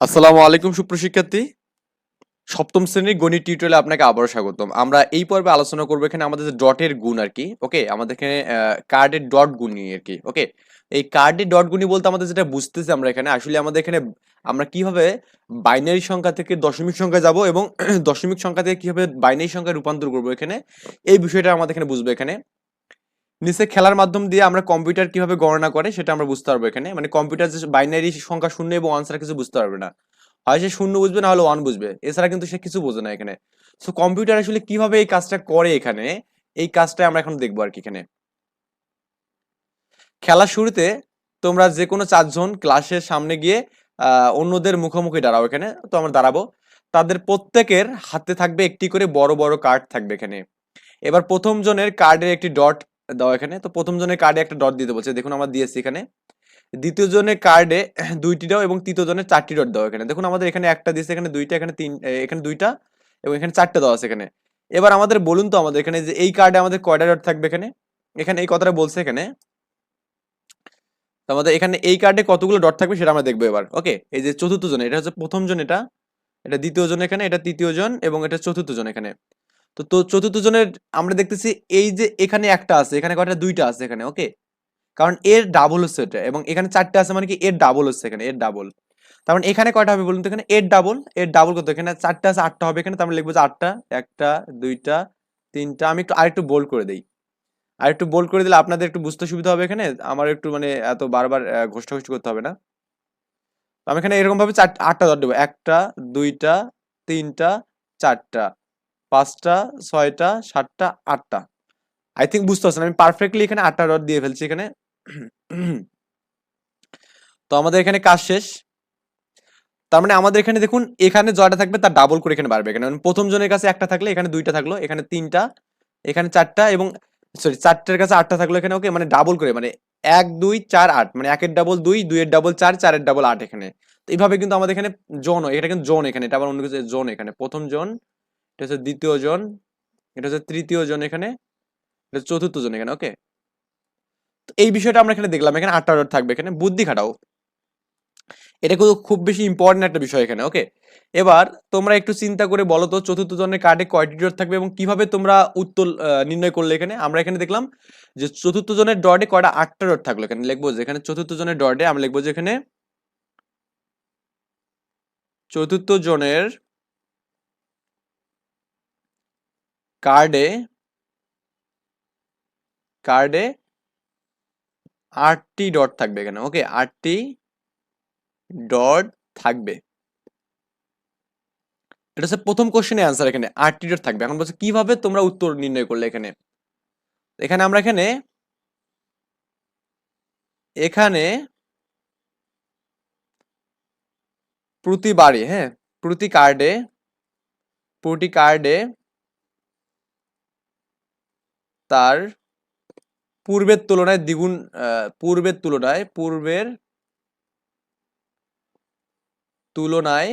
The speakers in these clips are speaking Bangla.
আসসালামু আলাইকুম সুপ্রশিক্ষার্থী সপ্তম শ্রেণির গণিত টিউটোরিয়ালে আপনাকে আবারও স্বাগতম। আমরা এই পর্বে আলোচনা করব এখানে আমাদের যে ডটের গুণ আর কি ওকে আমাদের এখানে কার্ডের ডট গুণ আর কি ওকে এই কার্ডের ডট গুণই বলতে আমাদের যেটা বুঝতেছি আমরা এখানে, আসলে আমাদের এখানে আমরা কীভাবে বাইনারি সংখ্যা থেকে দশমিক সংখ্যা যাব এবং দশমিক সংখ্যা থেকে কীভাবে বাইনারি সংখ্যায় রূপান্তর করব এখানে, এই বিষয়টা আমাদের এখানে বুঝব এখানে। নিচে খেলার মাধ্যম দিয়ে আমরা কম্পিউটার কীভাবে গণনা করে সেটা আমরা বুঝতে পারব এখানে। মানে কম্পিউটার যে বাইনারি সংখ্যা শূন্য এবং ওয়ান কিছু বুঝতে পারবে না। হয় সে শূন্য বুঝবে, না হলে ওয়ান বুঝবে। এছাড়া কিন্তু সে কিছু বোঝে না এখানে। সো কম্পিউটার আসলে কীভাবে এই কাজটা করে এখানে, এই কাজটা আমরা এখন দেখব আর কি এখানে। খেলার শুরুতে তোমরা যে কোনো চারজন ক্লাসের সামনে গিয়ে অন্যদের মুখোমুখি দাঁড়াও এখানে। তো আমরা দাঁড়াবো। তাদের প্রত্যেকের হাতে থাকবে একটি করে বড় বড় কার্ড থাকবে এখানে। এবার প্রথম জনের কার্ডের একটি ডট দাও এখানে। তো প্রথম জনের কার্ডে একটা ডট দিতে বলছে দেখুন আমরা দিয়েছি এখানে। দ্বিতীয় জনের কার্ডে দুইটি দাও এবং তৃতীয় জনের চারটি ডট দাও এখানে। দেখুন আমাদের এখানে একটা দিয়েছে, এখানে দুইটা, এখানে তিন এখানে দুইটা এবং এখানে চারটা দেওয়া আছে এখানে। এবার আমাদের বলুন তো আমাদের এখানে যে এই কার্ডে আমাদের কয়টা ডট থাকবে এখানে? এখানে এই কথাটা বলছে এখানে। আমাদের এখানে এই কার্ডে কতগুলো ডট থাকবে সেটা আমরা দেখব এবার। ওকে এই যে চতুর্থ জন, এটা হচ্ছে প্রথম জন এটা। এটা দ্বিতীয় জন এখানে, এটা তৃতীয় জন এবং এটা চতুর্থ জন এখানে। তো তো চতুর্থ জনের আমরা দেখতেছি এই যে এখানে একটা আছে, এখানে কয়টা? দুইটা আছে এখানে ওকে কারণ এর ডাবল হচ্ছে এটা, এবং এখানে চারটে আছে মানে কি? এর ডাবল হচ্ছে এখানে, এর ডাবল তার মানে এখানে কয়টা হবে বলুন তো? এখানে এর ডাবল এর ডাবল কত? এখানে চারটে আছে, আটটা হবে এখানে, তার মানে লিখব যে আটটা, একটা, দুইটা, তিনটা, আমি একটু আরেকটু বোল্ড করে দিই। আর একটু বোল্ড করে দিলে আপনাদের একটু বুঝতে সুবিধা হবে এখানে, আমার একটু মানে এত বারবার ঘোষটা করতে হবে না। আমি এখানে এরকম ভাবে চার, আটটা দর দেবো একটা, দুইটা, তিনটা, চারটা। পাঁচটা, ছয়টা, সাতটা, আটটা। আই থিঙ্ক বুঝতে পারছেন, আমি পারফেক্টলি এখানে আটটা ডট দিয়ে ফেলছি এখানে। তো আমাদের এখানে কাজ শেষ। তার মানে আমাদের এখানে দেখুন, এখানে জয়টা থাকবে, তার ডাবল করে এখানে বাড়বে। এখানে মানে প্রথম জনের কাছে একটা থাকলে এখানে দুইটা থাকল, এখানে তিনটা, এখানে চারটা এবং সরি চারটের কাছে আটটা থাকল এখানে ওকে মানে ডাবল করে মানে এক, দুই, চার, আট মানে একের ডাবল দুই, দুইয়ের ডাবল চার, চারের ডাবল আট এখানে। তো এইভাবে কিন্তু আমাদের এখানে জোন এটা কিন্তু জোন এখানে, এটা আবার অন্য কিছু জোন এখানে। প্রথম জোন এটা হচ্ছে দ্বিতীয় জন, এটা হচ্ছে তৃতীয় জন এখানে, এটা চতুর্থ জন এখানে ওকে তো এই বিষয়টা আমরা এখানে দেখলাম, এখানে আটটা ডট থাকবে এখানে, বুদ্ধি খাটাও। এটা কিন্তু খুব বেশি ইম্পর্টেন্ট একটা বিষয় এখানে ওকে এবার তোমরা একটু চিন্তা করে বলো তো, চতুর্থ জনের কার্ডে কয়টি ডট থাকবে এবং কীভাবে তোমরা উত্তর নির্ণয় করলে এখানে? আমরা এখানে দেখলাম যে চতুর্থ জনের ডটে কয়টা, আটটা ডট থাকল এখানে, লিখব যে এখানে চতুর্থ জনের ডটে, আমরা লিখব যে এখানে, চতুর্থ জনের কার্ডে কার্ডে আটটি ডট থাকবে এখানে ওকে আটটি ডট থাকবে। এটা হচ্ছে প্রথম কোশ্চেনের অ্যান্সার এখানে, আটটি ডট থাকবে। এখন বলছে, কীভাবে তোমরা উত্তর নির্ণয় করলে এখানে? এখানে আমরা এখানে এখানে প্রতিবারই হ্যাঁ প্রতি কার্ডে প্রতি কার্ডে তার পূর্বের তুলনায় দ্বিগুণ পূর্বের তুলনায় পূর্বের তুলনায়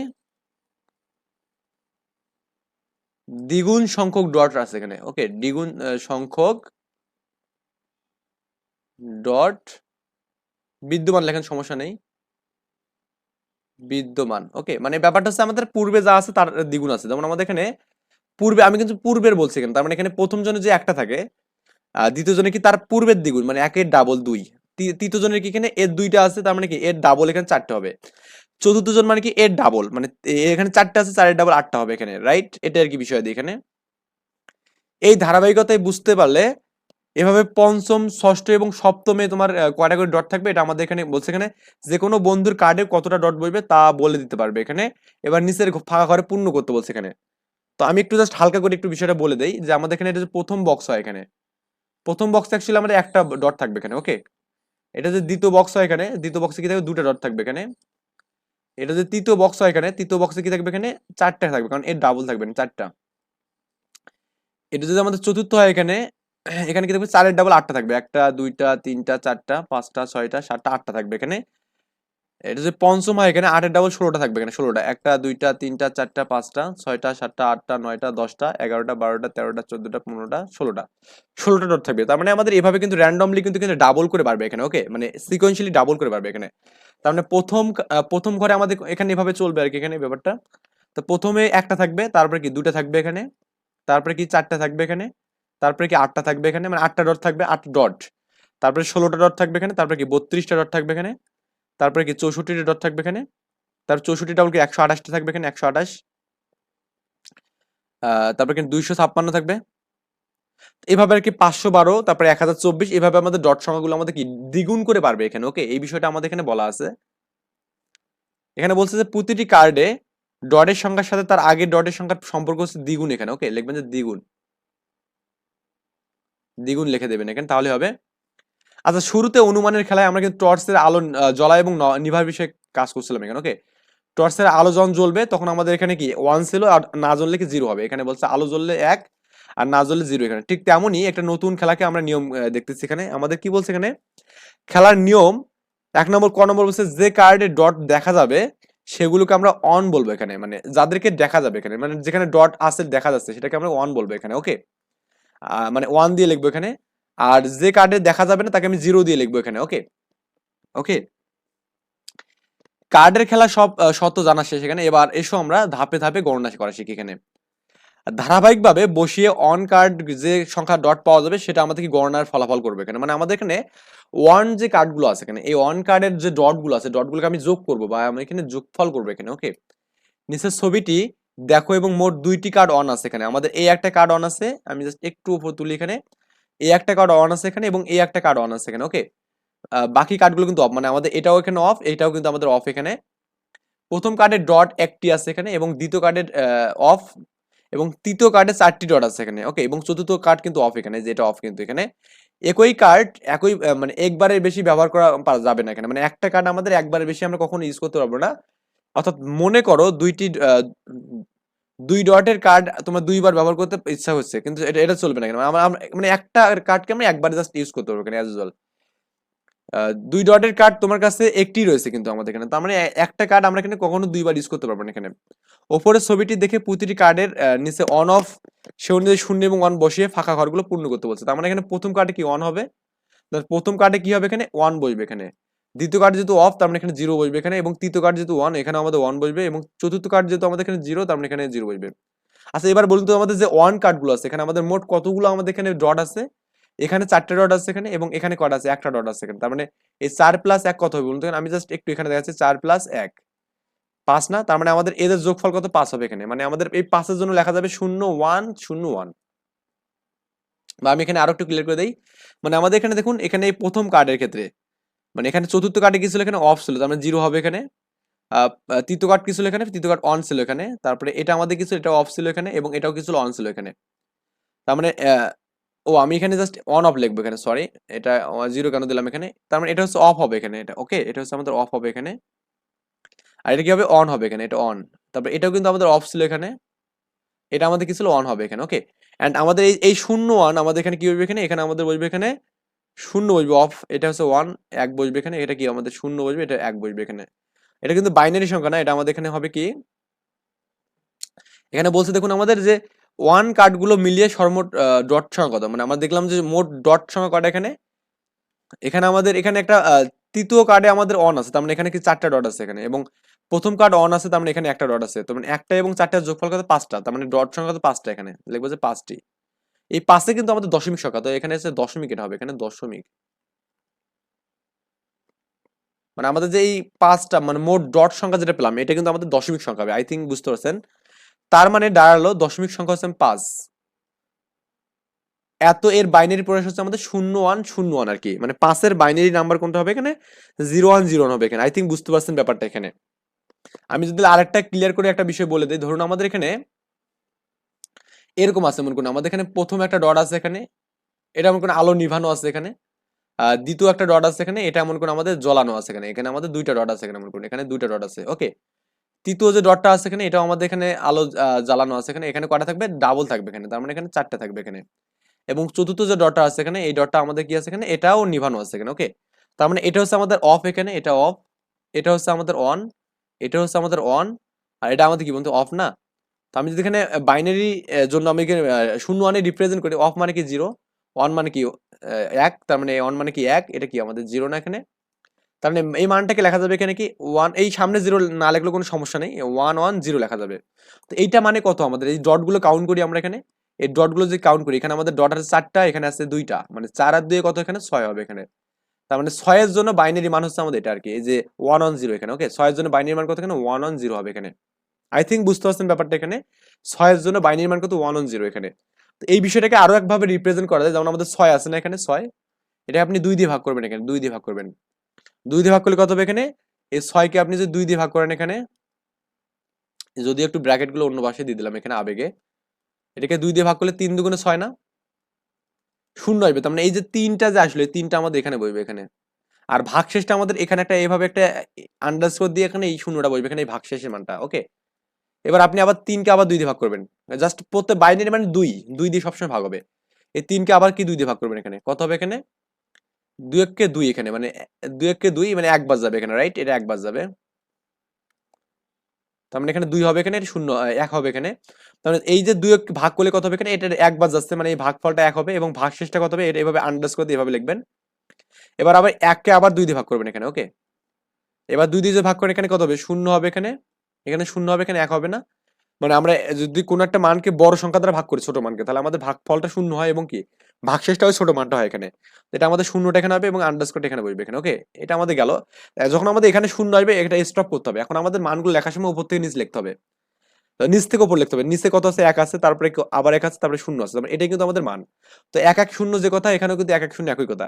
দ্বিগুণ সংখ্যক ডট আছে এখানে। ওকে দ্বিগুণ সংখ্যক ডট বিদ্যমান লেখেন সমস্যা নেই। বিদ্যমান ওকে মানে ব্যাপারটা হচ্ছে আমাদের পূর্বে যা আছে তার দ্বিগুণ আছে। যেমন আমাদের এখানে পূর্বে, আমি কিন্তু পূর্বের বলছি এখানে, তার মানে এখানে প্রথম জনে যে একটা থাকে দ্বিতীয় জনে কি তার পূর্বের দ্বিগুণ মানে একের ডাবল দুই। তৃতীয় জনের কি এখানে এর দুইটা আছে, তার মানে কি এর ডাবল এখানে চারটে হবে। চতুর্থ জন মানে কি এর ডাবল মানে এখানে চারটে আছে, চারের ডাবল আটটা হবে এখানে রাইট এটা আর কি বিষয় এখানে। এই ধারাবাহিকতায় বুঝতে পারলে এভাবে পঞ্চম, ষষ্ঠ এবং সপ্তমে তোমার কয়টা করে ডট থাকবে, এটা আমাদের এখানে বলছে এখানে যে কোনো বন্ধুর কার্ডে কতটা ডট বসবে তা বলে দিতে পারবে এখানে। এবার নিচের ফাঁকা ঘরে পূর্ণ করতে বলছে এখানে। তো আমি একটু জাস্ট হালকা করে একটু বিষয়টা বলে দেই, যে আমাদের এখানে এটা প্রথম বক্স হয় এখানে। প্রথম বক্সে অ্যাকচুয়ালি আমাদের একটা ডট থাকবে এখানে ওকে এটা যে দ্বিতীয় বক্স হয় এখানে, দ্বিতীয় বক্সে কি থাকবে? দুটো ডট থাকবে এখানে। এটা যে তৃতীয় বক্স হয় এখানে, তৃতীয় বক্সে কি থাকবে এখানে? চারটা থাকবে, কারণ এর ডাবল থাকবে চারটা। এটা যদি আমাদের চতুর্থ হয় এখানে এখানে কি থাকবে? চারের ডাবল আটটা থাকবে। একটা, দুইটা, তিনটা, চারটা, পাঁচটা, ছয়টা, সাতটা, আটটা থাকবে এখানে। এটা যে পঞ্চম হয় এখানে আটের ডাবল ষোলোটা থাকবে এখানে, ষোলোটা। একটা, দুইটা, তিনটা, চারটা, পাঁচটা, ছয়টা, সাতটা, আটটা, নয়টা, দশটা, এগারোটা, বারোটা, তেরোটা, চোদ্দটা, পনেরোটা, ষোলোটা। ষোলোটা ডট থাকবে। তার মানে আমাদের এভাবে কিন্তু র্যান্ডমলি কিন্তু কিন্তু ডাবল করে পারবে এখানে ওকে মানে সিকোয়েন্সিয়ালি ডাবল করে পারবে এখানে। তার মানে প্রথম প্রথম ঘরে আমাদের এখানে এভাবে চলবে আর কি এখানে ব্যাপারটা। তো প্রথমে একটা থাকবে, তারপরে কি দুটা থাকবে এখানে, তারপরে কি চারটা থাকবে এখানে, তারপরে কি আটটা থাকবে এখানে মানে আটটা ডট থাকবে, আট ডট তারপরে ষোলোটা ডট থাকবে এখানে, তারপরে কি বত্রিশটা ডট থাকবে এখানে তারপরে কি চৌষট্টিটা ডট থাকবে এখানে? তারপর চৌষট্টি ডাবল কি একশো আঠাশটা থাকবে এখানে? একশো আঠাশ। তারপরে কিন্তু দুইশো ছাপ্পান্ন থাকবে। এভাবে আর কি পাঁচশো বারো, তারপরে এক হাজার চব্বিশ, এভাবে আমাদের ডট সংখ্যাগুলো আমাদের কি দ্বিগুণ করে পারবে এখানে ওকে এই বিষয়টা আমাদের এখানে বলা আছে। এখানে বলছে যে প্রতিটি কার্ডে ডটের সংখ্যার সাথে তার আগের ডটের সংখ্যার সম্পর্ক হচ্ছে দ্বিগুণ এখানে ওকে লিখবেন যে দ্বিগুণ। দ্বিগুণ লিখে দেবেন এখানে, তাহলে হবে আচ্ছা শুরুতে অনুমানের খেলায় আমরা কিন্তু টর্চের আলো জ্বলা এবং নিভার বিষয়ে কাজ করছিলাম এখানে ওকে টর্চের আলো যখন জ্বলবে, তখন আমাদের এখানে কি? ওয়ান ছিল আর না জ্বললে কি জিরো হবে? এখানে বলছে আলো জ্বললে এক আর না জ্বললে জিরো এখানে। ঠিক তেমনই একটা নতুন খেলাকে আমরা নিয়ম দেখতেছি এখানে। আমাদের কি বলছে এখানে? খেলার নিয়ম, এক নম্বর, ক নম্বর বলছে যে কার্ডে ডট দেখা যাবে, সেগুলোকে আমরা অন বলব এখানে। মানে যাদেরকে দেখা যাবে এখানে। মানে যেখানে ডট আছে, দেখা যাচ্ছে, সেটাকে আমরা অন বলব এখানে ওকে মানে ওয়ান দিয়ে লিখব এখানে। আর যে কার্ডে দেখা যাবে না, তাকে আমি জিরো দিয়ে লিখব এখানে ওকে ওকে কার্ডের খেলা সব শর্ত জানা শেষ এখানে। এবার এসো আমরা ধাপে ধাপে গণনা করা শিখি এখানে। ধারাবাহিকভাবে বসিয়ে অন কার্ড যে সংখ্যা ডট পাওয়া যাবে, সেটা আমাদেরকে গণনার ফলাফল করবে এখানে? মানে আমাদের এখানে ওয়ান যে কার্ডগুলো আছে এখানে, এই অন কার্ডের যে ডটগুলো আছে ডটগুলোকে আমি যোগ করব বা আমি এখানে যোগফল করব এখানে ওকে নিচের ছবিটি দেখো এবং মোট দুইটি কার্ড অন আছে এখানে। আমাদের এই একটা কার্ড অন আছে, আমি জাস্ট একটু উপর তুলি এখানে। এই একটা কার্ড অন আছে এখানে এবং এই একটা কার্ড অন আছে এখানে ওকে বাকি কার্ডগুলো কিন্তু অফ মানে আমাদের এটাও এখানে অফ এটাও কিন্তু আমাদের অফ এখানে। প্রথম কার্ডের ডট একটি আছে এখানে এবং দ্বিতীয় কার্ডের অফ এবং তৃতীয় কার্ডে চারটি ডট আছে এখানে ওকে এবং চতুর্থ কার্ড কিন্তু অফ এখানে, যেটা অফ কিন্তু এখানে। একই কার্ড একই মানে একবারের বেশি ব্যবহার করা পারা যাবে না এখানে মানে একটা কার্ড আমাদের একবারের বেশি আমরা কখনো ইউজ করতে পারব না। অর্থাৎ মনে করো দুইটি দুই ডটের কার্ড তোমার দুইবার ব্যবহার করতে ইচ্ছা হচ্ছে, কিন্তু এটা এটা চলবে না কেন? মানে একটা কার্ডকে আমরা একবার জাস্ট ইউজ করতে পারব এখানে অ্যাজ ইউজুয়াল দুই ডটের কার্ড তোমার কাছে একটি রয়েছে কিন্তু আমাদের এখানে, তার মানে একটা কার্ড আমরা এখানে কখনো দুইবার ইউজ করতে পারব না এখানে। ওপরের ছবিটি দেখে প্রতিটি কার্ডের নিচে অন অফ সে অনুযায়ী শূন্য এবং অন বসিয়ে ফাঁকা ঘরগুলো পূর্ণ করতে বলছে, তার মানে এখানে প্রথম কার্ডে কি অন হবে? প্রথম কার্ডে কি হবে এখানে? ওয়ান বসবে এখানে। দ্বিতীয় কার্ড যেহেতু অফ তার মানে এখানে জিরো বসবে এখানে, এবং তৃতীয় কার্ড যেহেতু ওয়ান এখানে আমাদের ওয়ান বসবে, এবং চতুর্থ কার্ড যেহেতু আমাদের এখানে জিরো তার মানে এখানে জিরো বসবে। আচ্ছা এবার বলুন তো আমাদের যে ওয়ান কার্ডগুলো আছে, এখানে আমাদের মোট কতগুলো আমাদের এখানে ডট আছে? এখানে চারটে ডট আছে এখানে, এবং এখানে কটা আছে? একটা ডট আছে এখানে, তার মানে এই চার প্লাস এক কত হবে? বলুন তো আমি জাস্ট একটু এখানে দেখাচ্ছি, চার প্লাস এক। পাঁচ না? তার মানে আমাদের এদের যোগফল কত? পাঁচ হবে এখানে মানে আমাদের এই পাঁচের জন্য লেখা যাবে শূন্য ওয়ান শূন্য ওয়ান বা আমি এখানে আরও একটু ক্লিয়ার করে দিই মানে আমাদের এখানে দেখুন, এখানে এই প্রথম কার্ডের ক্ষেত্রে মানে এখানে চতুর্থ কার্ডে কি ছিল এখানে? অফ ছিল, তার মানে জিরো হবে এখানে। তৃতীয় কার্ড কি ছিল এখানে? তৃতীয় কার্ড অন ছিল এখানে। তারপরে এটা আমাদের কিছু এটা অফ ছিল এখানে এবং এটাও কিছু অন ছিল এখানে। তার মানে ও, আমি এখানে জাস্ট অন অফ লিখব এখানে সরি এটা জিরো কেন দিলাম এখানে? তার মানে এটা হচ্ছে অফ হবে এখানে, এটা ওকে এটা হচ্ছে আমাদের অফ হবে এখানে। আর এটা কি হবে? অন হবে এখানে, এটা অন তারপরে এটাও কিন্তু আমাদের অফ ছিল এখানে। এটা আমাদের কি ছিল? অন হবে এখানে ওকে অ্যান্ড আমাদের এই শূন্য ওয়ান আমাদের এখানে কি বসবে এখানে? এখানে আমাদের বসবে এখানে শূন্য বসবে অফ এটা হচ্ছে ওয়ান এক বসবে এখানে, এটা কি আমাদের শূন্য বসবে, এটা এক বসবে এখানে। এটা কিন্তু বাইনারি সংখ্যা না, এটা আমাদের এখানে হবে কি? এখানে বলছে দেখুন আমাদের যে ওয়ান কার্ডগুলো মিলিয়ে সর্বমোট ডট সংখ্যা কত মানে আমরা দেখলাম যে মোট ডট সংখ্যা কটা এখানে? এখানে আমাদের, এখানে একটা তৃতীয় কার্ডে আমাদের অন আছে, তার মানে এখানে কি চারটা ডট আছে এখানে, এবং প্রথম কার্ড অন আছে, তার মানে এখানে একটা ডট আছে তার মানে একটা এবং চারটার যোগফল কত? পাঁচটা, তার মানে ডট সংখ্যা কত? পাঁচটা এখানে, লিখব যে পাঁচটি। এই পাঁচে কিন্তু আমাদের দশমিক সংখ্যা তো এখানে হচ্ছে দশমিক এটা হবে, এখানে দশমিক। মানে আমাদের যে এই পাঁচটা মানে মোট ডট সংখ্যা যেটা পেলাম, এটা কিন্তু আমাদের দশমিক সংখ্যা হবে আই থিঙ্ক বুঝতে পারছেন? তার মানে দাঁড়াল দশমিক সংখ্যা হচ্ছে পাঁচ। এত এর বাইনারি প্রকাশ হচ্ছে আমাদের শূন্য ওয়ান শূন্য ওয়ান আর কি মানে পাঁচের বাইনারি নাম্বার কোনটা হবে এখানে? জিরো ওয়ান জিরো ওয়ান হবে এখানে আই থিঙ্ক বুঝতে পারছেন ব্যাপারটা এখানে। আমি যদি আরেকটা ক্লিয়ার করে একটা বিষয় বলে দিই, ধরুন আমাদের এখানে এরকম আছে মনে করুন। আমাদের এখানে প্রথম একটা ডট আছে এখানে, এটা এমন কোনো আলো নিভানো আছে এখানে। দ্বিতীয় একটা ডট আছে এখানে, এটা এমন কোনো আমাদের জ্বলানো আছে এখানে। এখানে আমাদের দুইটা ডট আছে এখানে মনে করুন, এখানে দুইটা ডট আছে ওকে তৃতীয় যে ডটটা আছে এখানে, এটাও আমাদের এখানে আলো জ্বালানো আছে এখানে। এখানে কটা থাকবে? ডাবল থাকবে এখানে, তার মানে এখানে চারটে থাকবে এখানে। এবং চতুর্থ যে ডটটা আছে এখানে, এই ডটটা আমাদের কি আছে এখানে? এটাও নিভানো আছে এখানে ওকে তার মানে এটা হচ্ছে আমাদের অফ এখানে, এটা অফ এটা হচ্ছে আমাদের অন এটা হচ্ছে আমাদের অন আর এটা আমাদের কি বলতো অফ না? আমি যদি এখানে বাইনারি জন্য আমি এখানে শূন্য ওয়ানে রিপ্রেজেন্ট করি অফ মানে কি জিরো ওয়ান মানে কি এক, তার মানে ওয়ান মানে কি এক, এটা কি আমাদের জিরো না এখানে? তার মানে এই মানটাকে লেখা যাবে এখানে কি ওয়ান এই সামনে জিরো না লেখলে কোনো সমস্যা নেই ওয়ান ওয়ান জিরো লেখা যাবে। তো এইটা মানে কত আমাদের? এই ডটগুলো কাউন্ট করি আমরা এখানে। এই ডটগুলো যদি কাউন্ট করি, এখানে আমাদের ডট আছে চারটা, এখানে আছে দুইটা মানে চার আর দুই কত এখানে? ছয় হবে এখানে। তার মানে ছয়ের জন্য বাইনারি মান হচ্ছে আমাদের এটা আর কি, এই যে ওয়ান অন জিরো এখানে ওকে ছয়ের জন্য বাইনারি মান কত এখানে? ওয়ান অন জিরো হবে এখানে। আই থিঙ্ক বুঝতে পারছেন ব্যাপারটা এখানে। ছয়ের জন্য বাইনারি মান কত ওয়ান অন জিরো এখানে। তো এই বিষয়টাকে আরও একভাবে রিপ্রেজেন্ট করা যায়, যেমন আমাদের ছয় আছে না এখানে, ছয়? এটা আপনি দুই দিয়ে ভাগ করবেন এখানে, দুই দিয়ে ভাগ করবেন। দুই দিয়ে ভাগ করলে কত হবে এখানে? এই ছয়কে আপনি যদি দুই দিয়ে ভাগ করেন এখানে, যদি একটু ব্র্যাকেটগুলো অন্য পাশে দিয়ে দিলাম এখানে আবেগে, এটাকে দুই দিয়ে ভাগ করলে তিন দুগুণে ছয় না? শূন্য আসবে তার মানে এই যে তিনটা যে আসলে তিনটা আমাদের এখানে বসবে এখানে। আর ভাগশেষটা আমাদের এখানে একটা এভাবে একটা আন্ডারস্কোর দিয়ে এখানে এই শূন্যটা বসবে, এখানে এই ভাগশেষের মানটা ওকে এবার আপনি আবার তিনকে আবার দুই দিয়ে ভাগ করবেন। জাস্ট প্রত্যেক বাইনারি মানে দুই দুই দিয়ে সবসময় ভাগ হবে। এই তিনকে আবার কি দুই দিয়ে ভাগ করবেন এখানে? কত হবে এখানে? দুই এককে দুই এখানে মানে দুই এককে দুই মানে এক বাজ যাবে এখানে রাইট এটা এক বাজ যাবে। তার মানে এখানে দুই হবে এখানে শূন্য এক হবে এখানে। তার মানে এই যে দুই ভাগ করলে কত হবে এখানে? এটা এক বাজ যাচ্ছে মানে এই ভাগফলটা এক হবে এবং ভাগশেষটা কত হবে? এটা এভাবে আন্ডারস্কোর দিয়ে এভাবে লিখবেন। এবার আবার এককে আবার দুই দিয়ে ভাগ করবেন এখানে ওকে এবার দুই দিয়ে ভাগ করেন এখানে কত হবে? শূন্য হবে এখানে। এখানে শূন্য হবে, এখানে এক হবে না। মানে আমরা যদি কোনো একটা মানকে বড় সংখ্যা দ্বারা ভাগ করি, ছোট মানকে, তাহলে আমাদের ভাগফলটা শূন্য হয় এবং কি? ভাগশেষটা ওই ছোট মানটা হয় এখানে। এটা আমাদের শূন্যটা এখানে হবে এবং আন্ডারস্কোরটা এখানে বসবে এখানে ওকে এটা আমাদের গেল। যখন আমাদের এখানে শূন্য আসবে, এটা স্টপ করতে হবে। এখন আমাদের মানগুলো লেখার সময় উপর থেকে নিচ লিখতে হবে। নিচ থেকে উপর লিখতে হবে। নিচে কত আছে? এক আছে, তারপরে আবার এক আছে, তারপরে শূন্য আছে। এটাই কিন্তু আমাদের মান। তো এক এক শূন্য যে কথা, এখানেও কিন্তু এক এক শূন্য একই কথা।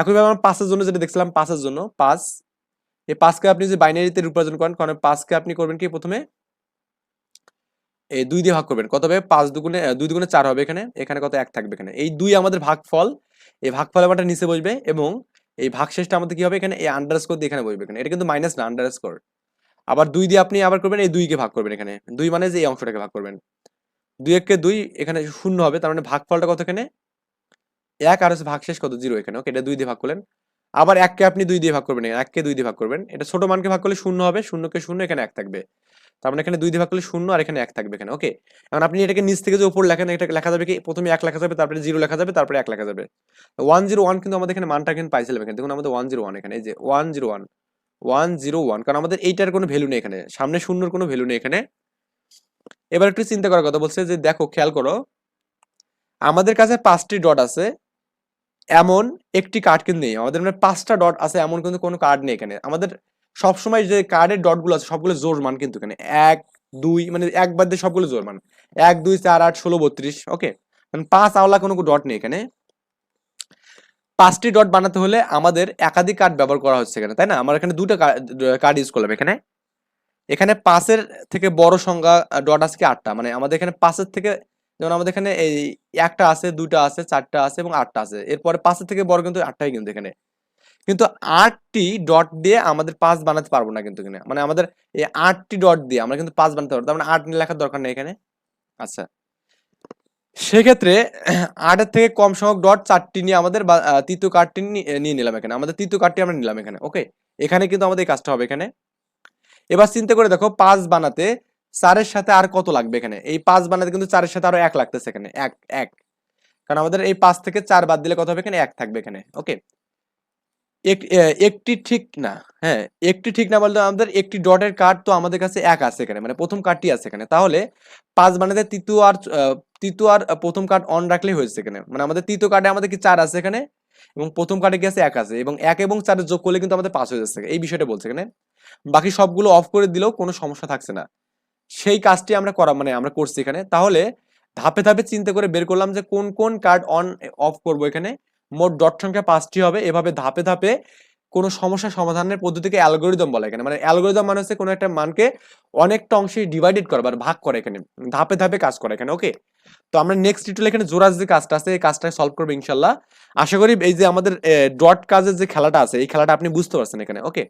একইভাবে আমরা পাঁচের জন্য যেটা দেখছিলাম, পাঁচের জন্য, পাঁচ এই পাঁচকে আপনি যে বাইনারিতে রূপান্তর করেন, কারণ পাঁচকে আপনি করবেন কি প্রথমে? এই দুই দিয়ে ভাগ করবেন। কত হবে? পাঁচ দুগুণে দুই দুগুণে চার হবে এখানে। এখানে কত? এক থাকবে এখানে। এই দুই আমাদের ভাগফল। এই ভাগফল আমারটা নিচে বসবে এবং এই ভাগশেষটা আমাদের কি হবে এখানে? এই আন্ডারস্কোর দিয়ে এখানে বসবে এখানে। এটা কিন্তু মাইনাস না আন্ডারস্কোর আবার দুই দিয়ে আপনি আবার করবেন, এই দুইকে ভাগ করবেন এখানে। দুই মানে যে এই অংশটাকে ভাগ করবেন। দুই এককে দুই এখানে শূন্য হবে, তার মানে ভাগফলটা কত এখানে? এক আর হচ্ছে ভাগশেষ কত? জিরো এখানে। ওকে এটা দুই দিয়ে ভাগ করলেন। আবার এককে আপনি দুই দিয়ে ভাগ করবেন এককে দুই দিয়ে ভাগ করবেন। এটা ছোট মানকে ভাগ করলে শূন্য হবে, শূন্যকে শূন্য, এখানে এক থাকবে। তার মানে এখানে দুই দিয়ে ভাগ করলে শূন্য আর এখানে এক থাকবে এখানে ওকে এখন আপনি এটাকে নিচ থেকে যে উপর লেখেন, এটা লেখা যাবে কি? প্রথমে এক লেখা যাবে, তারপরে জিরো লেখা যাবে, তারপরে এক লেখা যাবে। ওয়ান জিরো ওয়ান কিন্তু আমাদের এখানে মানটা এখানে পাইছিলাম এখানে। দেখুন আমাদের ওয়ান জিরো ওয়ান এখানে, এই যে one zero one one zero one কারণ আমাদের এইটার কোনো ভ্যালু নেই এখানে, সামনে শূন্যর কোনো ভ্যালু নেই এখানে। এবার একটু চিন্তা করার কথা বলছে যে দেখো, খেয়াল করো, আমাদের কাছে পাঁচটি ডট আছে এমন একটি কার্ড কিন্তু নেই। আমাদের মানে পাঁচটা ডট আছে, এমন কিন্তু কোনো কার্ড নেই এখানে। আমাদের সবসময় যে কার্ডের ডটগুলো আছে, সবগুলো জোর মান কিন্তু এখানে। এক, দুই মানে একবার দিয়ে সবগুলো জোর মান। এক, দুই, চার, আট, ষোলো, বত্রিশ ওকে মানে পাঁচ আওলা কোনো ডট নেই এখানে। পাঁচটি ডট বানাতে হলে আমাদের একাধিক কার্ড ব্যবহার করা হচ্ছে এখানে, তাই না? আমরা এখানে দুটো কার্ড ইউজ করলাম এখানে। এখানে পাঁচের থেকে বড় সংখ্যা ডট আছে কি আটটা? মানে আমাদের এখানে পাঁচের থেকে যেমন আমাদের এখানে এই একটা আছে দুটা আছে, চারটা আছে এবং আটটা আছে। এরপরে পাঁচের থেকে বড় কিন্তু আটটাই কিন্তু এখানে। কিন্তু আটটি ডট দিয়ে আমাদের পাঁচ বানাতে পারব না কিন্তু এখানে। মানে আমাদের এই আটটি ডট দিয়ে আমরা কিন্তু পাঁচ বানাতে পারব। তার মানে আট লেখার দরকার নেই এখানে। আচ্ছা। সেক্ষেত্রে আটের থেকে কম সংখ্যক ডট চারটি নিয়ে আমাদের তৃতীয় কার্ডটি নিয়ে নিলাম এখানে। আমাদের তৃতীয় কার্ডটি আমরা নিলাম এখানে। ওকে? এখানে কিন্তু আমাদের এই কাজটা হবে এখানে। এবার চিন্তা করে দেখো, পাঁচ বানাতে চারের সাথে আর কত লাগবে এখানে? এই পাঁচ বানাতে কিন্তু চারের সাথে আরও এক লাগতেছে এখানে, এক এক। কারণ আমাদের এই পাঁচ থেকে চার বাদ দিলে কত হবে? এখানে এক থাকবে এখানে, ওকে? একটি ঠিক না হ্যাঁ একটি ঠিক না বলতে আমাদের একটি ডটের কার্ড তো আমাদের কাছে এক আছে এখানে মানে প্রথম কার্ডটি আছে এখানে। তাহলে পাঁচ বানাতে তৃতীয় আর তৃতীয় আর প্রথম কার্ড অন রাখলেই হয়েছে এখানে। মানে আমাদের তৃতীয় কার্ডে আমাদের কি চার আছে এখানে? এবং প্রথম কার্ডে কি আছে? এক আছে। এবং এক এবং চারের যোগ করলে কিন্তু আমাদের পাঁচ হয়ে যাচ্ছে এই বিষয়টা বলছে এখানে। বাকি সবগুলো অফ করে দিলেও কোনো সমস্যা থাকছে না। সেই কাজটি আমরা করা মানে আমরা করছি এখানে। তাহলে ধাপে ধাপে চিন্তা করে বের করলাম যে কোন কোন কার্ড অন অফ করব এখানে। মোট ডট সংখ্যা পাঁচটি হবে। এভাবে ধাপে ধাপে কোনো সমস্যা সমাধানের পদ্ধতিকে অ্যালগোরিদম বলে এখানে। মানে অ্যালগোরিদম মানে হচ্ছে কোনো একটা মানকে অনেকটা অংশে ডিভাইডেড করা বা ভাগ করে এখানে। ধাপে ধাপে কাজ করে এখানে ওকে তো আমরা নেক্সট টিউটোরিয়ালে এখানে জোরাজ যে কাজটা আছে, এই কাজটা সলভ করব ইনশাল্লাহ। আশা করি এই যে আমাদের ডট কাজের যে খেলাটা আছে, এই খেলাটা আপনি বুঝতে পারছেন এখানে ওকে